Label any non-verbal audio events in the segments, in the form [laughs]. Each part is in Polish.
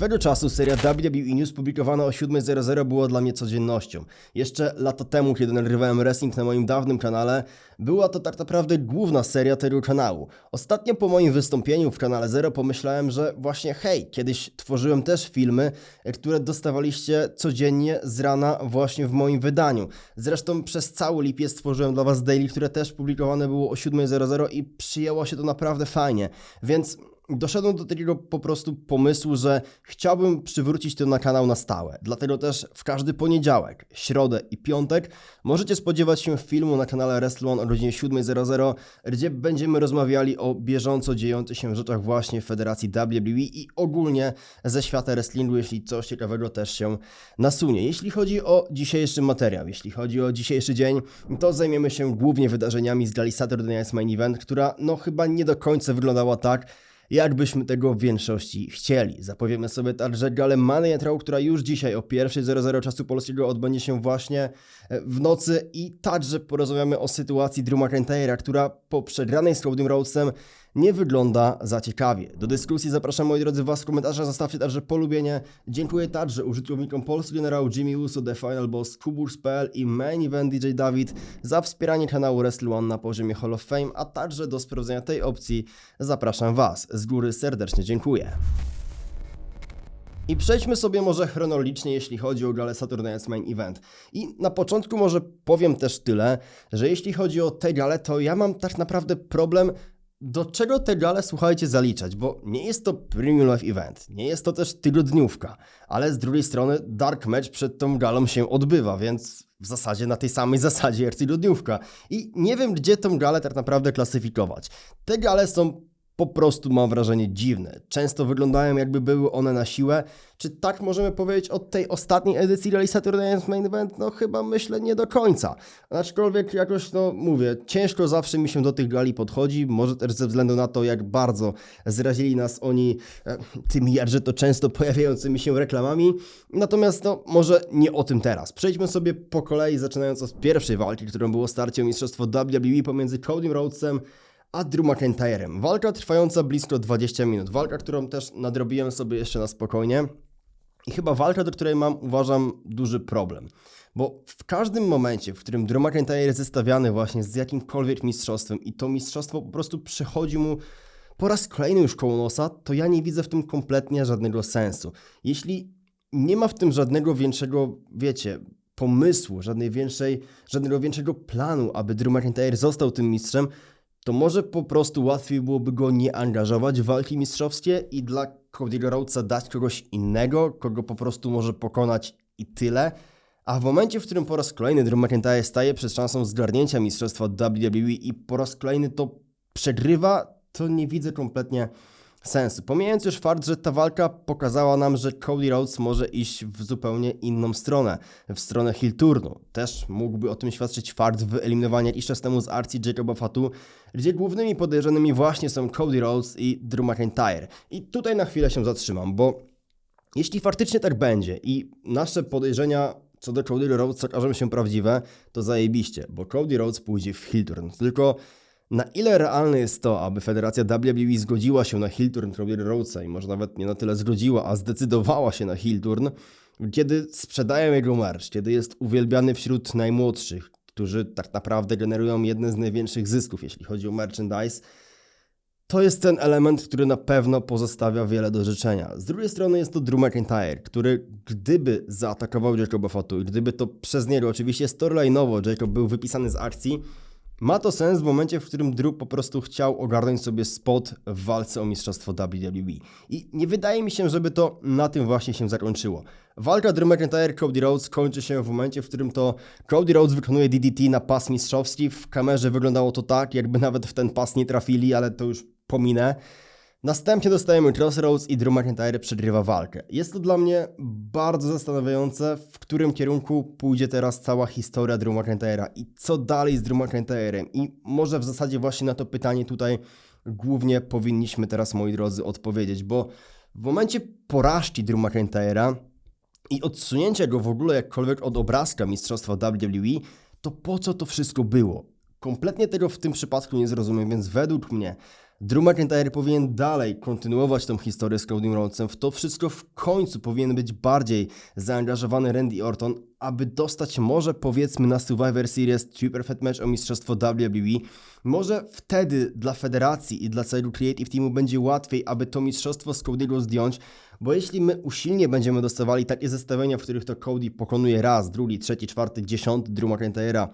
Swego czasu seria WWE News publikowana o 7.00 była dla mnie codziennością. Jeszcze lata temu, kiedy nagrywałem wrestling na moim dawnym kanale, była to tak naprawdę główna seria tego kanału. Ostatnio po moim wystąpieniu w kanale Zero pomyślałem, że właśnie hej, kiedyś tworzyłem też filmy, które dostawaliście codziennie z rana właśnie w moim wydaniu. Zresztą przez cały lipiec stworzyłem dla Was daily, które też publikowane było o 7.00 i przyjęło się to naprawdę fajnie. Więc doszedłem do takiego po prostu pomysłu, że chciałbym przywrócić to na kanał na stałe. Dlatego też w każdy poniedziałek, środę i piątek możecie spodziewać się filmu na kanale Wrestle o godzinie 7.00, gdzie będziemy rozmawiali o bieżąco dziejących się rzeczach właśnie w Federacji WWE i ogólnie ze świata wrestlingu, jeśli coś ciekawego też się nasunie. Jeśli chodzi o dzisiejszy materiał, jeśli chodzi o dzisiejszy dzień, to zajmiemy się głównie wydarzeniami z gali Saturday Main Event, która no chyba nie do końca wyglądała tak, jakbyśmy tego w większości chcieli. Zapowiemy sobie także galę Money która już dzisiaj o 1.00 czasu polskiego odbędzie się właśnie e, w nocy i także porozmawiamy o sytuacji Drew McIntyre'a, która po przegranej z Cody Rhodesem nie wygląda za ciekawie. Do dyskusji zapraszam moi drodzy Was w komentarzach, zostawcie także polubienie. Dziękuję także użytkownikom Polski Generał Jimmy Uso, The Final Boss, Kuburs.pl i Main Event DJ Dawid za wspieranie kanału Wrestle One na poziomie Hall of Fame, a także do sprawdzenia tej opcji zapraszam Was. Z góry serdecznie dziękuję. I przejdźmy sobie może chronologicznie, jeśli chodzi o galę Night's Main Event. I na początku może powiem też tyle, że jeśli chodzi o tę galę, to ja mam tak naprawdę problem do czego te gale, słuchajcie, zaliczać, bo nie jest to Premium Live Event, nie jest to też tygodniówka, ale z drugiej strony Dark Match przed tą galą się odbywa, więc w zasadzie na tej samej [laughs] zasadzie jak tygodniówka. I nie wiem, gdzie tą galę tak naprawdę klasyfikować. Te gale są po prostu mam wrażenie dziwne. Często wyglądają jakby były one na siłę. Czy tak możemy powiedzieć o tej ostatniej edycji Rally Saturday Main Event? No chyba myślę nie do końca. Aczkolwiek jakoś, no mówię, ciężko zawsze mi się do tych gali podchodzi, może też ze względu na to, jak bardzo zrazili nas oni e, tymi jakże to często pojawiającymi się reklamami. Natomiast no może nie o tym teraz. Przejdźmy sobie po kolei, zaczynając od pierwszej walki, którą było starcie o Mistrzostwo WWE pomiędzy Cody Rhodesem a Drew McIntyrem. Walka trwająca blisko 20 minut. Walka, którą też nadrobiłem sobie jeszcze na spokojnie. I chyba walka, do której mam, uważam, duży problem. Bo w każdym momencie, w którym Drew McIntyre jest zestawiany właśnie z jakimkolwiek mistrzostwem i to mistrzostwo po prostu przychodzi mu po raz kolejny już koło nosa, to ja nie widzę w tym kompletnie żadnego sensu. Jeśli nie ma w tym żadnego większego, wiecie, pomysłu, żadnej większej, żadnego większego planu, aby Drew McIntyre został tym mistrzem, może po prostu łatwiej byłoby go nie angażować w walki mistrzowskie i dla Cody'ego Rhodesa dać kogoś innego, kogo po prostu może pokonać i tyle. A w momencie, w którym po raz kolejny Drew McIntyre staje przed szansą zgarnięcia mistrzostwa WWE i po raz kolejny to przegrywa, to nie widzę kompletnie sensu. Pomijając już fakt, że ta walka pokazała nam, że Cody Rhodes może iść w zupełnie inną stronę, w stronę heel turnu. Też mógłby o tym świadczyć fakt wyeliminowania jakiś czas temu z Archie Jacoba Fatu, gdzie głównymi podejrzanymi właśnie są Cody Rhodes i Drew McIntyre. I tutaj na chwilę się zatrzymam, bo jeśli faktycznie tak będzie i nasze podejrzenia co do Cody Rhodes okażą się prawdziwe, to zajebiście, bo Cody Rhodes pójdzie w heel turn. Tylko na ile realne jest to, aby Federacja WWE zgodziła się na heel turn Cody Rhodesa i może nawet nie na tyle zgodziła, a zdecydowała się na heel turn, kiedy sprzedają jego merch, kiedy jest uwielbiany wśród najmłodszych, którzy tak naprawdę generują jeden z największych zysków, jeśli chodzi o merchandise, to jest ten element, który na pewno pozostawia wiele do życzenia. Z drugiej strony jest to Drew McIntyre, który gdyby zaatakował Jacoba Fatu i gdyby to przez niego, oczywiście storyline'owo Jacob był wypisany z akcji, ma to sens w momencie, w którym Drew po prostu chciał ogarnąć sobie spot w walce o mistrzostwo WWE. I nie wydaje mi się, żeby to na tym właśnie się zakończyło. Walka Drew McIntyre Cody Rhodes kończy się w momencie, w którym to Cody Rhodes wykonuje DDT na pas mistrzowski. W kamerze wyglądało to tak, jakby nawet w ten pas nie trafili, ale to już pominę. Następnie dostajemy Crossroads i Drew McIntyre przegrywa walkę. Jest to dla mnie bardzo zastanawiające, w którym kierunku pójdzie teraz cała historia Drew McIntyre'a i co dalej z Drew McIntyre'em. I może w zasadzie właśnie na to pytanie tutaj głównie powinniśmy teraz, moi drodzy, odpowiedzieć, bo w momencie porażki Drew McIntyre'a i odsunięcia go w ogóle jakkolwiek od obrazka mistrzostwa WWE, to po co to wszystko było? Kompletnie tego w tym przypadku nie zrozumiem, więc według mnie Drew McIntyre powinien dalej kontynuować tą historię z Cody Rhodesem. W to wszystko w końcu powinien być bardziej zaangażowany Randy Orton, aby dostać może powiedzmy na Survivor Series Super Fat Match o mistrzostwo WWE. Może wtedy dla federacji i dla całego Creative Teamu będzie łatwiej, aby to mistrzostwo z Cody'ego zdjąć, bo jeśli my usilnie będziemy dostawali takie zestawienia, w których to Cody pokonuje raz, drugi, trzeci, czwarty, dziesiąty Drew McIntyre'a,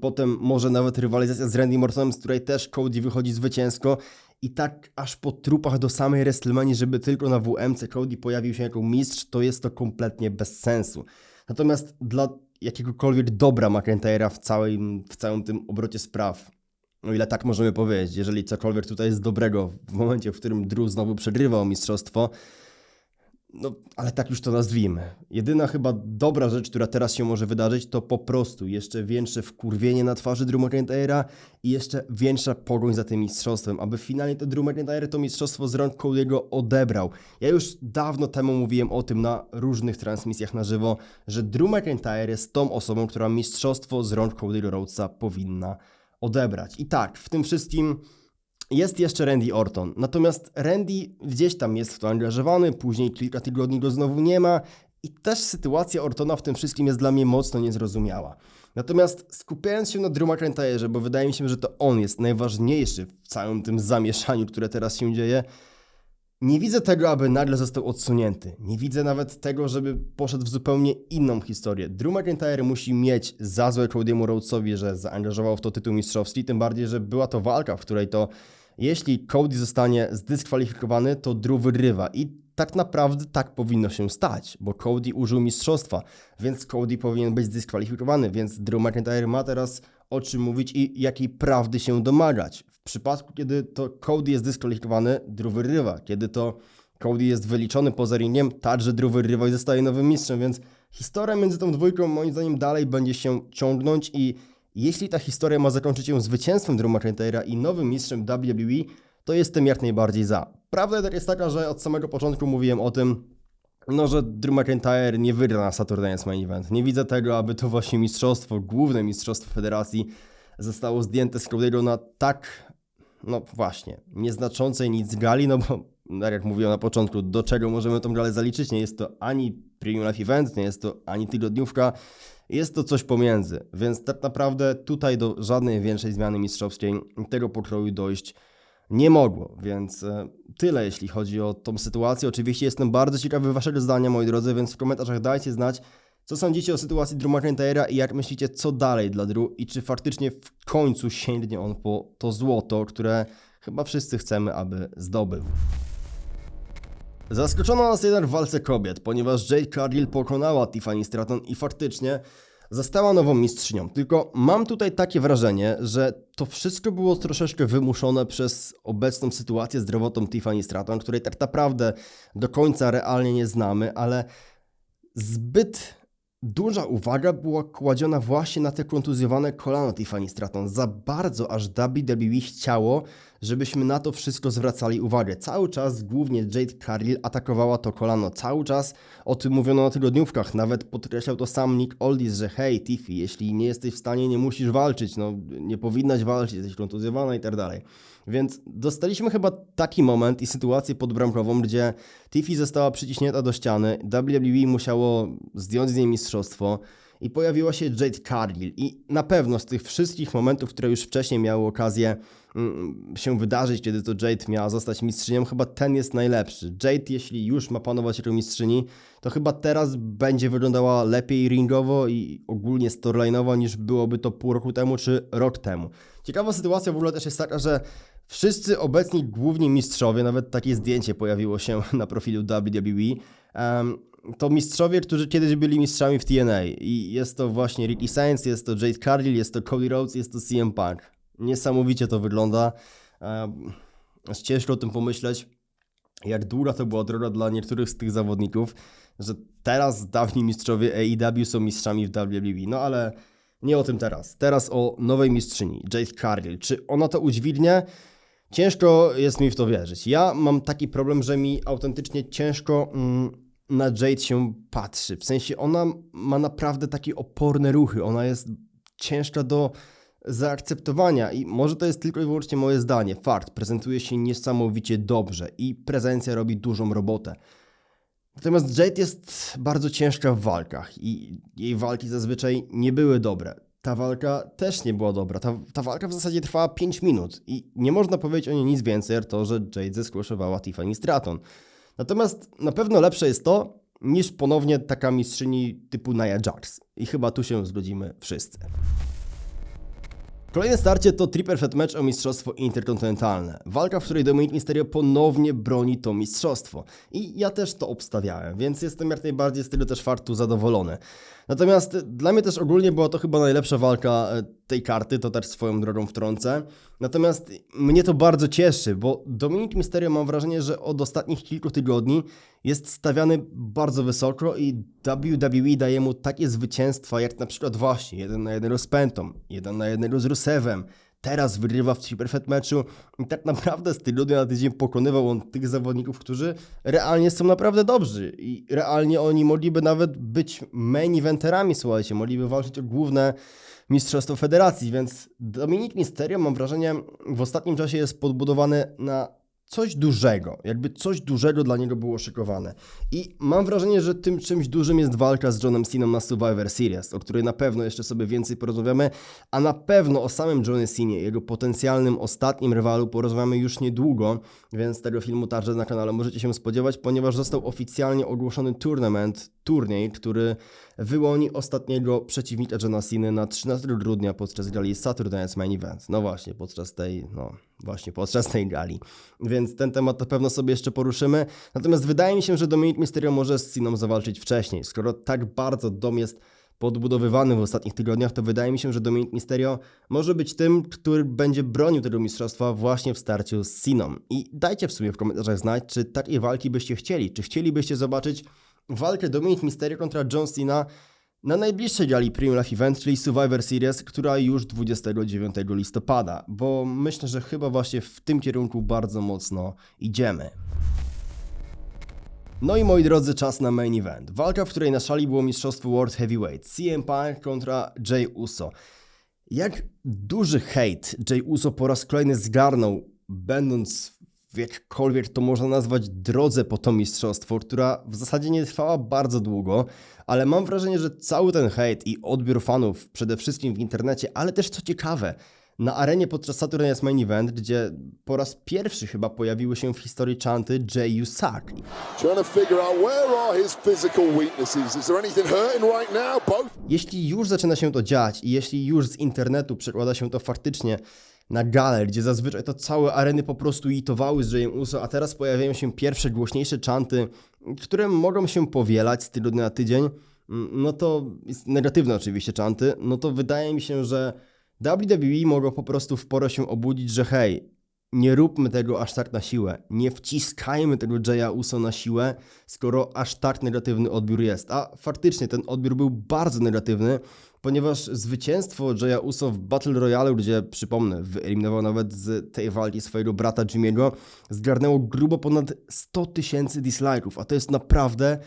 potem może nawet rywalizacja z Randy Ortonem, z której też Cody wychodzi zwycięsko i tak aż po trupach do samej WrestleMania, żeby tylko na WMC Cody pojawił się jako mistrz, to jest to kompletnie bez sensu. Natomiast dla jakiegokolwiek dobra McIntyre'a w, całym, w całym tym obrocie spraw, o ile tak możemy powiedzieć, jeżeli cokolwiek tutaj jest dobrego w momencie, w którym Drew znowu przegrywał mistrzostwo, no, ale tak już to nazwijmy. Jedyna chyba dobra rzecz, która teraz się może wydarzyć, to po prostu jeszcze większe wkurwienie na twarzy Drew McIntyre'a i jeszcze większa pogoń za tym mistrzostwem, aby finalnie to Drew McIntyre to mistrzostwo z rąk odebrał. Ja już dawno temu mówiłem o tym na różnych transmisjach na żywo, że Drew McIntyre jest tą osobą, która mistrzostwo z rąk Cody'ego Rhodesa powinna odebrać. I tak, w tym wszystkim jest jeszcze Randy Orton, natomiast Randy gdzieś tam jest w to angażowany, później kilka tygodni go znowu nie ma i też sytuacja Ortona w tym wszystkim jest dla mnie mocno niezrozumiała. Natomiast skupiając się na Drew McIntyre, bo wydaje mi się, że to on jest najważniejszy w całym tym zamieszaniu, które teraz się dzieje, nie widzę tego, aby nagle został odsunięty. Nie widzę nawet tego, żeby poszedł w zupełnie inną historię. Drew McIntyre musi mieć za złe Cody'emu Rhodesowi, że zaangażował w to tytuł mistrzowski, tym bardziej, że była to walka, w której to jeśli Cody zostanie zdyskwalifikowany, to Drew wygrywa i tak naprawdę tak powinno się stać, bo Cody użył mistrzostwa, więc Cody powinien być zdyskwalifikowany, więc Drew McIntyre ma teraz o czym mówić i jakiej prawdy się domagać. W przypadku, kiedy to Cody jest dyskwalifikowany, Drew wygrywa. Kiedy to Cody jest wyliczony poza ringiem, także Drew wygrywa i zostaje nowym mistrzem, więc historia między tą dwójką moim zdaniem dalej będzie się ciągnąć i jeśli ta historia ma zakończyć się zwycięstwem Drew McIntyre'a i nowym mistrzem WWE, to jestem jak najbardziej za. Prawda jest taka, że od samego początku mówiłem o tym, no, że Drew McIntyre nie wygra na Night's Main Event. Nie widzę tego, aby to właśnie mistrzostwo, główne mistrzostwo federacji zostało zdjęte z Cody'ego na tak, no właśnie, nieznaczącej nic gali, no bo tak jak mówiłem na początku, do czego możemy tą galę zaliczyć? Nie jest to ani Premium Life Event, nie jest to ani tygodniówka, jest to coś pomiędzy, więc tak naprawdę tutaj do żadnej większej zmiany mistrzowskiej tego pokroju dojść nie mogło, więc e, tyle jeśli chodzi o tą sytuację. Oczywiście jestem bardzo ciekawy waszego zdania, moi drodzy, więc w komentarzach dajcie znać, co sądzicie o sytuacji Drew McIntyre'a i jak myślicie, co dalej dla Drew i czy faktycznie w końcu sięgnie on po to złoto, które chyba wszyscy chcemy, aby zdobył. Zaskoczono nas jeden w walce kobiet, ponieważ Jade Cargill pokonała Tiffany Stratton i faktycznie została nową mistrzynią. Tylko mam tutaj takie wrażenie, że to wszystko było troszeczkę wymuszone przez obecną sytuację zdrowotną Tiffany Stratton, której tak naprawdę do końca realnie nie znamy, ale zbyt Duża uwaga była kładziona właśnie na te kontuzjowane kolano Tiffany Stratton. Za bardzo aż WWE chciało, żebyśmy na to wszystko zwracali uwagę. Cały czas głównie Jade Cargill atakowała to kolano. Cały czas o tym mówiono na tygodniówkach. Nawet podkreślał to sam Nick Aldis, że hej Tiffy, jeśli nie jesteś w stanie, nie musisz walczyć. No, nie powinnaś walczyć, jesteś kontuzjowana i tak dalej. Więc dostaliśmy chyba taki moment i sytuację podbramkową, gdzie Tiffy została przyciśnięta do ściany, WWE musiało zdjąć z niej mistrzostwo i pojawiła się Jade Cargill. I na pewno z tych wszystkich momentów, które już wcześniej miały okazję mm, się wydarzyć, kiedy to Jade miała zostać mistrzynią, chyba ten jest najlepszy. Jade, jeśli już ma panować jako mistrzyni, to chyba teraz będzie wyglądała lepiej ringowo i ogólnie storyline'owo niż byłoby to pół roku temu czy rok temu. Ciekawa sytuacja w ogóle też jest taka, że Wszyscy obecni główni mistrzowie, nawet takie zdjęcie pojawiło się [laughs] na profilu WWE, um, to mistrzowie, którzy kiedyś byli mistrzami w TNA. I jest to właśnie Ricky Sainz, jest to Jade Cargill, jest to Cody Rhodes, jest to CM Punk. Niesamowicie to wygląda. Aż ciężko o tym pomyśleć, jak długa to była droga dla niektórych z tych zawodników, że teraz dawni mistrzowie AEW są mistrzami w WWE. No ale nie o tym teraz. Teraz o nowej mistrzyni, Jade Cargill. Czy ona to udźwignie? Ciężko jest mi w to wierzyć. Ja mam taki problem, że mi autentycznie ciężko mm, na Jade się patrzy. W sensie ona ma naprawdę takie oporne ruchy. Ona jest ciężka do zaakceptowania i może to jest tylko i wyłącznie moje zdanie. Fakt, prezentuje się niesamowicie dobrze i prezencja robi dużą robotę. Natomiast Jade jest bardzo ciężka w walkach i jej walki zazwyczaj nie były dobre. Ta walka też nie była dobra. Ta, ta walka w zasadzie trwała 5 minut i nie można powiedzieć o niej nic więcej, to, że Jade zeskłoszowała Tiffany Stratton. Natomiast na pewno lepsze jest to, niż ponownie taka mistrzyni typu Nia Jax. I chyba tu się zgodzimy wszyscy. Kolejne starcie to triple threat match o mistrzostwo interkontynentalne. Walka, w której Dominic Mysterio ponownie broni to mistrzostwo. I ja też to obstawiałem, więc jestem jak najbardziej z tego też fartu zadowolony. Natomiast dla mnie też ogólnie była to chyba najlepsza walka e, tej karty, to też swoją drogą wtrącę. Natomiast mnie to bardzo cieszy, bo Dominic Mysterio mam wrażenie, że od ostatnich kilku tygodni jest stawiany bardzo wysoko i WWE daje mu takie zwycięstwa, jak na przykład właśnie jeden na jednego z Pentą, jeden na jednego z Rusewem, teraz wygrywa w Threat meczu. I tak naprawdę z tygodnia na tydzień pokonywał on tych zawodników, którzy realnie są naprawdę dobrzy. I realnie oni mogliby nawet być main eventerami, słuchajcie, mogliby walczyć o główne mistrzostwo federacji, więc Dominik Mysterio mam wrażenie w ostatnim czasie jest podbudowany na coś dużego, jakby coś dużego dla niego było szykowane. I mam wrażenie, że tym czymś dużym jest walka z Johnem Ceną na Survivor Series, o której na pewno jeszcze sobie więcej porozmawiamy, a na pewno o samym Johnie Cenie, jego potencjalnym ostatnim rywalu porozmawiamy już niedługo, więc tego filmu także na kanale możecie się spodziewać, ponieważ został oficjalnie ogłoszony tournament, turniej, który wyłoni ostatniego przeciwnika Johna Cena na 13 grudnia podczas gali Saturday Night's Main Event. No właśnie, podczas tej, no właśnie, podczas tej gali. Więc ten temat na pewno sobie jeszcze poruszymy. Natomiast wydaje mi się, że Dominic Mysterio może z Ceną zawalczyć wcześniej. Skoro tak bardzo dom jest podbudowywany w ostatnich tygodniach, to wydaje mi się, że Dominic Mysterio może być tym, który będzie bronił tego mistrzostwa właśnie w starciu z Ceną. I dajcie w sumie w komentarzach znać, czy takiej walki byście chcieli. Czy chcielibyście zobaczyć walkę Dominic Mysterio kontra John Cena na najbliższej gali Premium Life Event, czyli Survivor Series, która już 29 listopada, bo myślę, że chyba właśnie w tym kierunku bardzo mocno idziemy. No i moi drodzy, czas na main event. Walka, w której na szali było mistrzostwo World Heavyweight. CM Punk kontra Jay Uso. Jak duży hejt Jay Uso po raz kolejny zgarnął, będąc jakkolwiek to można nazwać drodze po to mistrzostwo, która w zasadzie nie trwała bardzo długo, ale mam wrażenie, że cały ten hejt i odbiór fanów, przede wszystkim w internecie, ale też co ciekawe, na arenie podczas Saturday Night's Main Event, gdzie po raz pierwszy chyba pojawiły się w historii right now? Both. Jeśli już zaczyna się to dziać i jeśli już z internetu przekłada się to faktycznie na galę, gdzie zazwyczaj to całe areny po prostu itowały z Jayem Uso, a teraz pojawiają się pierwsze głośniejsze chanty, które mogą się powielać z tygodnia na tydzień, mm, no to negatywne oczywiście chanty, no to wydaje mi się, że WWE mogą po prostu w porę się obudzić, że hej, nie róbmy tego aż tak na siłę. Nie wciskajmy tego Jaya Uso na siłę, skoro aż tak negatywny odbiór jest. A faktycznie ten odbiór był bardzo negatywny, ponieważ zwycięstwo Jaya Uso w Battle Royale, gdzie przypomnę, wyeliminował nawet z tej walki swojego brata Jimmy'ego, zgarnęło grubo ponad 100 tysięcy dislike'ów, a to jest naprawdę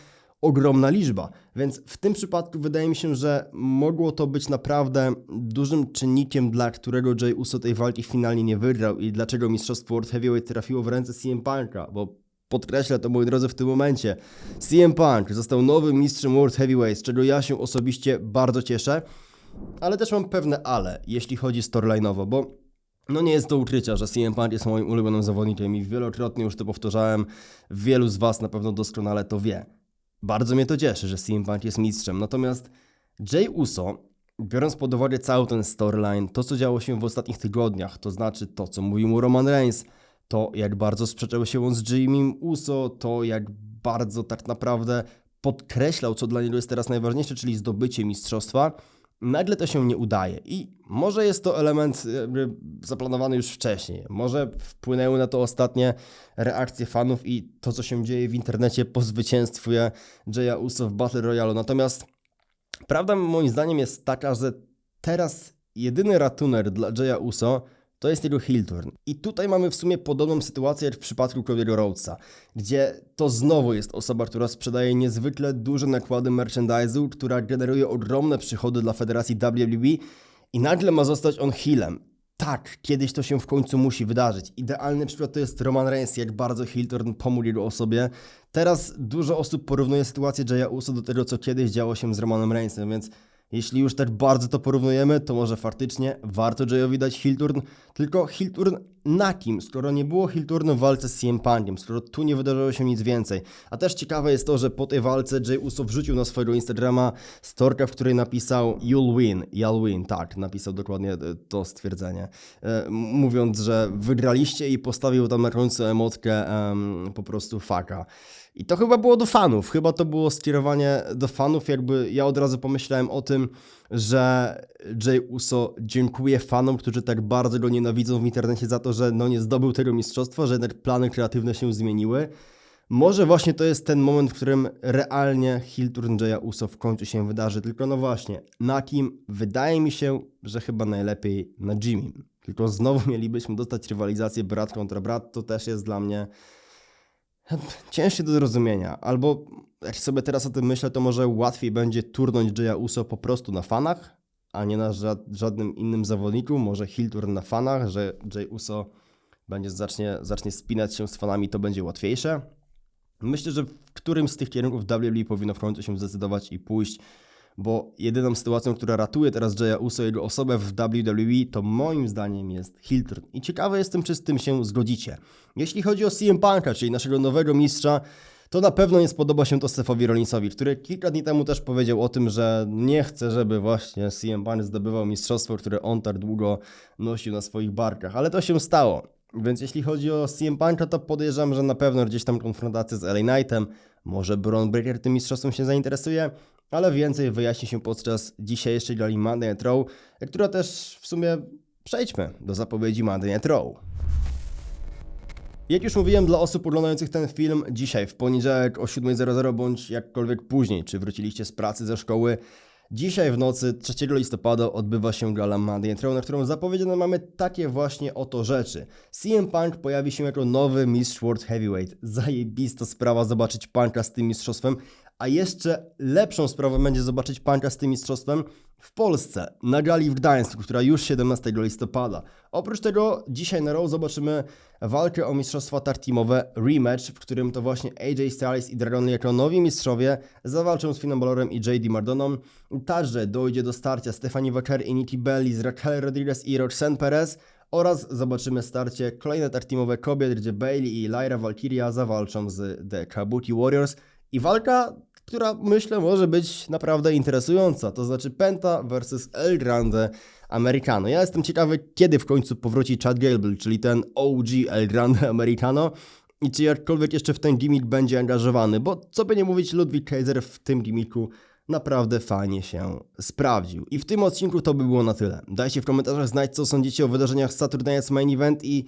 ogromna liczba. Więc w tym przypadku wydaje mi się, że mogło to być naprawdę dużym czynnikiem, dla którego Jay Uso tej walki finalnie nie wygrał i dlaczego mistrzostwo World Heavyweight trafiło w ręce CM Punk'a, bo podkreślę to moi drodzy w tym momencie. CM Punk został nowym mistrzem World Heavyweight, z czego ja się osobiście bardzo cieszę, ale też mam pewne ale, jeśli chodzi storyline'owo, bo no nie jest to ukrycia, że CM Punk jest moim ulubionym zawodnikiem i wielokrotnie już to powtarzałem, wielu z Was na pewno doskonale to wie. Bardzo mnie to cieszy, że CM Punk jest mistrzem. Natomiast Jay Uso, biorąc pod uwagę cały ten storyline, to co działo się w ostatnich tygodniach, to znaczy to, co mówił mu Roman Reigns, to jak bardzo sprzeczał się on z Jimmy Uso, to jak bardzo tak naprawdę podkreślał, co dla niego jest teraz najważniejsze, czyli zdobycie mistrzostwa, nagle to się nie udaje. I może jest to element zaplanowany już wcześniej. Może wpłynęły na to ostatnie reakcje fanów i to, co się dzieje w internecie po zwycięstwie Jaya Uso w Battle Royale. Natomiast prawda moim zdaniem jest taka, że teraz jedyny ratuner dla Jaya Uso to jest jego heel turn. I tutaj mamy w sumie podobną sytuację jak w przypadku Cody'ego Rhodesa, gdzie to znowu jest osoba, która sprzedaje niezwykle duże nakłady merchandise'u, która generuje ogromne przychody dla federacji WWE I nagle ma zostać on healem. Tak, kiedyś to się w końcu musi wydarzyć. Idealny przykład to jest Roman Reigns, jak bardzo Hilton pomógł jego osobie. Teraz dużo osób porównuje sytuację Jaya Uso do tego, co kiedyś działo się z Romanem Reignsem, więc jeśli już tak bardzo to porównujemy, to może faktycznie warto Jayowi dać Hilturn, tylko Hilturn na kim, skoro nie było Hilturnu w walce z CM Punkiem, skoro tu nie wydarzyło się nic więcej. A też ciekawe jest to, że po tej walce Jay Uso wrzucił na swojego Instagrama storkę, w której napisał You'll win, I'll win, tak, napisał dokładnie e, to stwierdzenie. E, mówiąc, że wygraliście i postawił tam na końcu emotkę em, po prostu faka. I to chyba było do fanów, chyba to było skierowanie do fanów, jakby ja od razu pomyślałem o tym, że Jay Uso dziękuję fanom, którzy tak bardzo go nienawidzą w internecie za to, że no nie zdobył tego mistrzostwa, że jednak plany kreatywne się zmieniły. Może właśnie to jest ten moment, w którym realnie heel turn Jaya Uso w końcu się wydarzy, tylko no właśnie, na kim? Wydaje mi się, że chyba najlepiej na Jimmym. Tylko znowu mielibyśmy dostać rywalizację brat kontra brat, to też jest dla mnie [laughs] ciężkie do zrozumienia. Albo jak sobie teraz o tym myślę, to może łatwiej będzie turnąć Jaya Uso po prostu na fanach, a nie na ża- żadnym innym zawodniku. Może turn na fanach, że Jay Uso będzie zacznie, zacznie spinać się z fanami, to będzie łatwiejsze. Myślę, że w którymś z tych kierunków WWE powinno w końcu się zdecydować i pójść, bo jedyną sytuacją, która ratuje teraz Jaya Uso i jego osobę w WWE, to moim zdaniem jest heel turn. I ciekawy jestem, czy z tym się zgodzicie. Jeśli chodzi o CM Punka, czyli naszego nowego mistrza, to na pewno nie spodoba się to Stefowi Rollinsowi, który kilka dni temu też powiedział o tym, że nie chce, żeby właśnie CM Punk zdobywał mistrzostwo, które on tak długo nosił na swoich barkach, ale to się stało. Więc jeśli chodzi o CM Punka, to podejrzewam, że na pewno gdzieś tam konfrontacja z LA Knightem, może Braun Breaker tym mistrzostwem się zainteresuje, ale więcej wyjaśni się podczas dzisiejszej gali Monday Night Raw, która też w sumie przejdźmy do zapowiedzi Monday Night Raw. Jak już mówiłem dla osób oglądających ten film, dzisiaj w poniedziałek o 7.00 bądź jakkolwiek później, czy wróciliście z pracy, ze szkoły, dzisiaj w nocy 3 listopada odbywa się gala Monday Night Raw, na którą zapowiedziane mamy takie właśnie oto rzeczy. CM Punk pojawi się jako nowy mistrz World Heavyweight. Zajebista sprawa zobaczyć Punka z tym mistrzostwem, a jeszcze lepszą sprawą będzie zobaczyć Punka z tym mistrzostwem w Polsce, na gali w Gdańsku, która już 17 listopada. Oprócz tego dzisiaj na Raw zobaczymy walkę o mistrzostwa tag teamowe rematch, w którym to właśnie AJ Styles i Dragon Lee jako nowi mistrzowie zawalczą z Finnem Ballorem i JD Mardoną. Także dojdzie do starcia Stephanie Wacker i Nikki Belli z Raquel Rodriguez i Roxanne Perez oraz zobaczymy starcie kolejne tag teamowe kobiet, gdzie Bailey i Lyra Valkyria zawalczą z The Kabuki Warriors i walka która myślę może być naprawdę interesująca. To znaczy Penta versus El Grande Americano. Ja jestem ciekawy, kiedy w końcu powróci Chad Gable, czyli ten OG El Grande Americano i czy jakkolwiek jeszcze w ten gimmick będzie angażowany, bo co by nie mówić, Ludwig Kaiser w tym gimmicku naprawdę fajnie się sprawdził. I w tym odcinku to by było na tyle. Dajcie w komentarzach znać, co sądzicie o wydarzeniach Saturday Night's Main Event i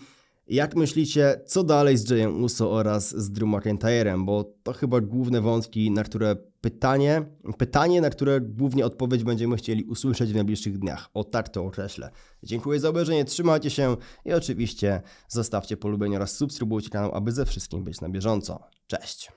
jak myślicie, co dalej z Jayem Uso oraz z Drew McIntyrem? Bo to chyba główne wątki, na które pytanie, pytanie, na które głównie odpowiedź będziemy chcieli usłyszeć w najbliższych dniach. O tak to określę. Dziękuję za obejrzenie, trzymajcie się i oczywiście zostawcie polubienie oraz subskrybujcie kanał, aby ze wszystkim być na bieżąco. Cześć!